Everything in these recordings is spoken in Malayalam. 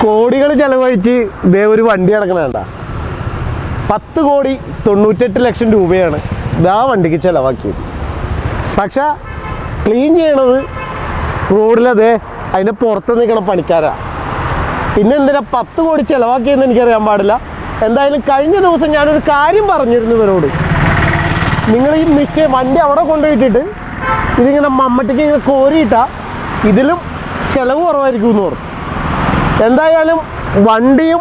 കോടികൾ ചെലവഴിച്ച് ഇതേ ഒരു വണ്ടി കിടക്കണേണ്ട പത്ത് കോടി തൊണ്ണൂറ്റെട്ട് ലക്ഷം രൂപയാണ് ഇതാ വണ്ടിക്ക് ചിലവാക്കിയത്. പക്ഷെ ക്ലീൻ ചെയ്യണത് റോഡിലതേ അതിന്റെ പുറത്ത് നിൽക്കണ പണിക്കാരാണ് പിന്നെന്തിനാ പത്ത് കോടി ചിലവാക്കിയെന്ന് എനിക്കറിയാൻ പാടില്ല. എന്തായാലും കഴിഞ്ഞ ദിവസം ഞാനൊരു കാര്യം പറഞ്ഞിരുന്നു ഇവരോട്. നിങ്ങൾ ഈ മിഷ വണ്ടി അവിടെ കൊണ്ടുപോയിട്ടിട്ട് ഇതിങ്ങനെ മമ്മട്ടിക്ക് ഇങ്ങനെ കോരിയിട്ടാ ഇതിലും ചിലവ് കുറവായിരിക്കും എന്ന് പറഞ്ഞു. എന്തായാലും വണ്ടിയും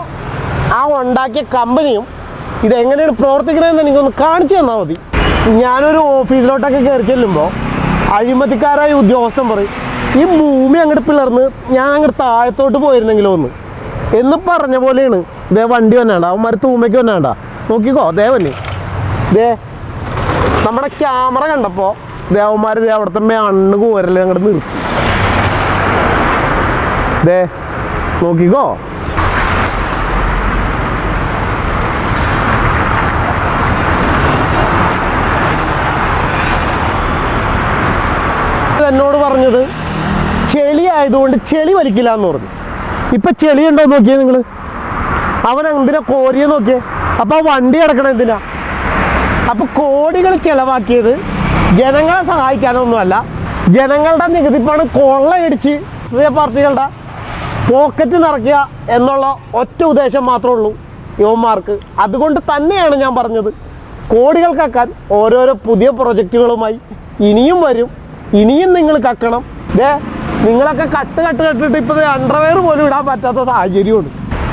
ആ ഉണ്ടാക്കിയ കമ്പനിയും ഇതെങ്ങനെയാണ് പ്രവർത്തിക്കണതെന്ന് എനിക്കൊന്ന് കാണിച്ചു തന്നാൽ മതി. ഞാനൊരു ഓഫീസിലോട്ടൊക്കെ കയറി ചെല്ലുമ്പോൾ അഴിമതിക്കാരായ ഉദ്യോഗസ്ഥൻ പറയും ഈ ഭൂമി അങ്ങോട്ട് പിളർന്ന് ഞാൻ അങ്ങോട്ട് താഴത്തോട്ട് പോയിരുന്നെങ്കിലോ ഒന്ന് എന്ന് പറഞ്ഞ പോലെയാണ് ഇതേ വണ്ടി വന്നാണ്ട അവന്മാർ തൂമയ്ക്ക് വന്നാണ്ട നോക്കിക്കോ ദേ വന്നി ദേ നമ്മുടെ ക്യാമറ കണ്ടപ്പോ ദേവന്മാർ ദേ അവിടുത്തെ മണ്ണ് കോരൽ അങ്ങോട്ട് നിർത്തി. ദേ നോക്കിക്കോ. എന്നോട് പറഞ്ഞത് ചെളി ആയതുകൊണ്ട് ചെളി വലിക്കില്ല എന്ന് പറഞ്ഞു. ഇപ്പൊ ചെളി ഉണ്ടോ നോക്കിയേ നിങ്ങൾ അവൻ എന്തിനാ കോരിയെ നോക്കിയേ? അപ്പൊ ആ വണ്ടി കിടക്കണ എന്തിനാ? അപ്പൊ കോടികൾ ചെലവാക്കിയത് ജനങ്ങളെ സഹായിക്കാനൊന്നുമല്ല. ജനങ്ങളുടെ നികുതി പണം കൊള്ളയടിച്ച് പുതിയ പാർട്ടികളുടെ പോക്കറ്റ് നിറയ്ക്കുക എന്നുള്ള ഒറ്റ ഉദ്ദേശം മാത്രമേ ഉള്ളൂ യുവന്മാർക്ക്. അതുകൊണ്ട് തന്നെയാണ് ഞാൻ പറഞ്ഞത്. കോടികൾ കക്കാൻ ഓരോരോ പുതിയ പ്രൊജക്റ്റുകളുമായി ഇനിയും വരും. ഇനിയും നിങ്ങൾ കക്കണം. ദേ നിങ്ങളൊക്കെ കട്ട് കട്ട് കട്ടിട്ട് ഇപ്പോൾ അണ്ടർവെയർ പോലും ഇടാൻ പറ്റാത്ത സാഹചര്യമുണ്ട്